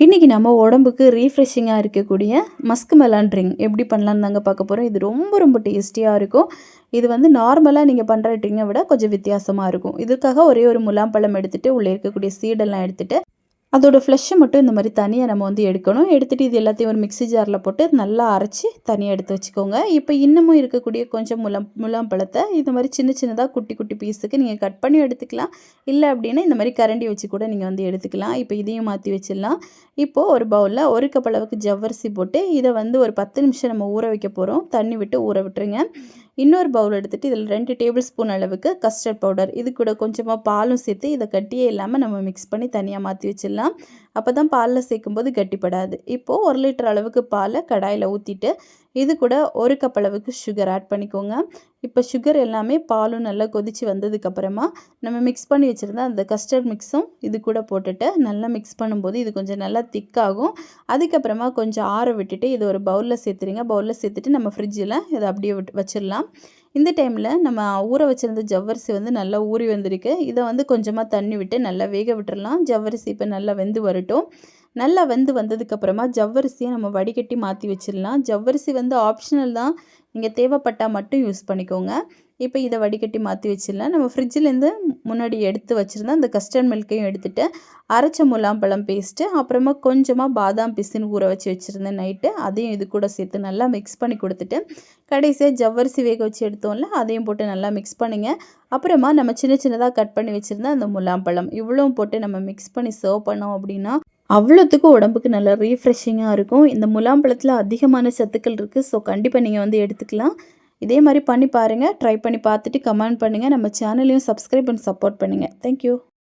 இன்றைக்கி நம்ம உடம்புக்கு ரீஃப்ரெஷிங்காக இருக்கக்கூடிய மஸ்க் மெலான் ட்ரிங்க் எப்படி பண்ணலான்னு தாங்க பார்க்க போகிறோம் இது ரொம்ப ரொம்ப டேஸ்டியாக இருக்கும். இது வந்து நார்மலாக நீங்கள் பண்ணுற ட்ரிங்கை விட கொஞ்சம் வித்தியாசமாக இருக்கும். இதுக்காக ஒரே ஒரு முலாம்பழம் எடுத்துகிட்டு உள்ளே இருக்கக்கூடிய சீடெல்லாம் எடுத்துகிட்டு அதோடய ஃப்ளெஷ்ஷை மட்டும் இந்த மாதிரி தனியாக நம்ம வந்து எடுக்கணும். எடுத்துகிட்டு இது எல்லாத்தையும் ஒரு மிக்ஸி ஜாரில் போட்டு நல்லா அரைச்சி தனியாக எடுத்து வச்சுக்கோங்க. இப்போ இன்னமும் இருக்கக்கூடிய கொஞ்சம் முலாம் முலாம் பழத்தை இந்த மாதிரி சின்ன சின்னதாக குட்டி குட்டி பீஸுக்கு நீங்கள் கட் பண்ணி எடுத்துக்கலாம். இல்லை அப்படின்னா இந்த மாதிரி கரண்டி வச்சு கூட நீங்கள் வந்து எடுத்துக்கலாம். இப்போ இதையும் மாற்றி வச்சிடலாம். இப்போது ஒரு பவுலில் ஒரு கப் அளவுக்கு ஜவ்வரிசி போட்டு இதை வந்து ஒரு பத்து நிமிஷம் நம்ம ஊற வைக்க போகிறோம் தண்ணி விட்டு ஊற விட்டுருங்க. இன்னொரு பவுல் எடுத்துகிட்டு இதில் ரெண்டு டேபிள் ஸ்பூன் அளவுக்கு கஸ்டர்ட் பவுடர் இது கூட கொஞ்சமாக பாலும் சேர்த்து இதை கட்டியே இல்லாமல் நம்ம மிக்ஸ் பண்ணி தனியாக மாற்றி வச்சிடலாம். அப்போ தான் பாலில் சேர்க்கும்போது கட்டிப்படாது. இப்போது ஒரு லிட்டர் அளவுக்கு பாலை கடாயில் ஊற்றிட்டு இது கூட ஒரு கப் அளவுக்கு சுகர் ஆட் பண்ணிக்கோங்க. இப்போ சுகர் எல்லாமே பாலும் நல்லா கொதித்து வந்ததுக்கப்புறமா நம்ம மிக்ஸ் பண்ணி வச்சுருந்தா அந்த கஸ்டர்ட் மிக்ஸும் இது கூட போட்டுட்டு நல்லா மிக்ஸ் பண்ணும்போது இது கொஞ்சம் நல்லா திக்காகும் அதுக்கப்புறமா கொஞ்சம் ஆற விட்டுட்டு இது ஒரு பவுலில் சேர்த்துருங்க பவுலில் சேர்த்துட்டு நம்ம ஃப்ரிட்ஜில் இதை அப்படியே விட்டு வச்சிடலாம். இந்த டைமில் நம்ம ஊற வச்சுருந்த ஜவ்வரிசி வந்து நல்லா ஊறி வந்திருக்கு. இதை வந்து கொஞ்சமாக தண்ணி விட்டு நல்லா வேக விட்டுடலாம் ஜவ்வரிசி இப்போ நல்லா வெந்து வரட்டும். நல்லா வெந்து வந்ததுக்கப்புறமா ஜவ்வரிசியை நம்ம வடிகட்டி மாற்றி வச்சிடலாம். ஜவ்வரிசி வந்து ஆப்ஷனல் தான். நீங்கள் தேவைப்பட்டால் மட்டும் யூஸ் பண்ணிக்கோங்க. இப்போ இதை வடிகட்டி மாற்றி வச்சிடலாம். நம்ம ஃப்ரிட்ஜிலேருந்து முன்னாடி எடுத்து வச்சுருந்தா அந்த கஸ்டர்ட் மில்க்கையும் எடுத்துகிட்டு அரைச்ச முலாம்பழம் பேஸ்ட்டு அப்புறமா கொஞ்சமாக பாதாம் பிசின்னு ஊற வச்சு வச்சுருந்தேன் நைட்டு அதையும் இது கூட சேர்த்து நல்லா மிக்ஸ் பண்ணி கொடுத்துட்டு கடைசியாக ஜவ்வரிசி வேக வச்சு எடுத்தோம்ல அதையும் போட்டு நல்லா மிக்ஸ் பண்ணிங்க. அப்புறமா நம்ம சின்ன சின்னதாக கட் பண்ணி வச்சுருந்தா அந்த முலாம்பழம் இவ்வளோ போட்டு நம்ம மிக்ஸ் பண்ணி சர்வ் பண்ணோம் அப்படின்னா அவ்வளோத்துக்கும் உடம்புக்கு நல்லா ரீஃப்ரெஷிங்காக இருக்கும். இந்த முலாம்பழத்தில் அதிகமான சத்துக்கள் இருக்குது ஸோ கண்டிப்பாக நீங்கள் வந்து எடுத்துக்கலாம். இதே மாதிரி பண்ணி பாருங்கள் ட்ரை பண்ணி பார்த்துட்டு கமெண்ட் பண்ணுங்கள் நம்ம சேனலையும் சப்ஸ்கிரைப் பண்ணி சப்போர்ட் பண்ணுங்கள் தேங்க்யூ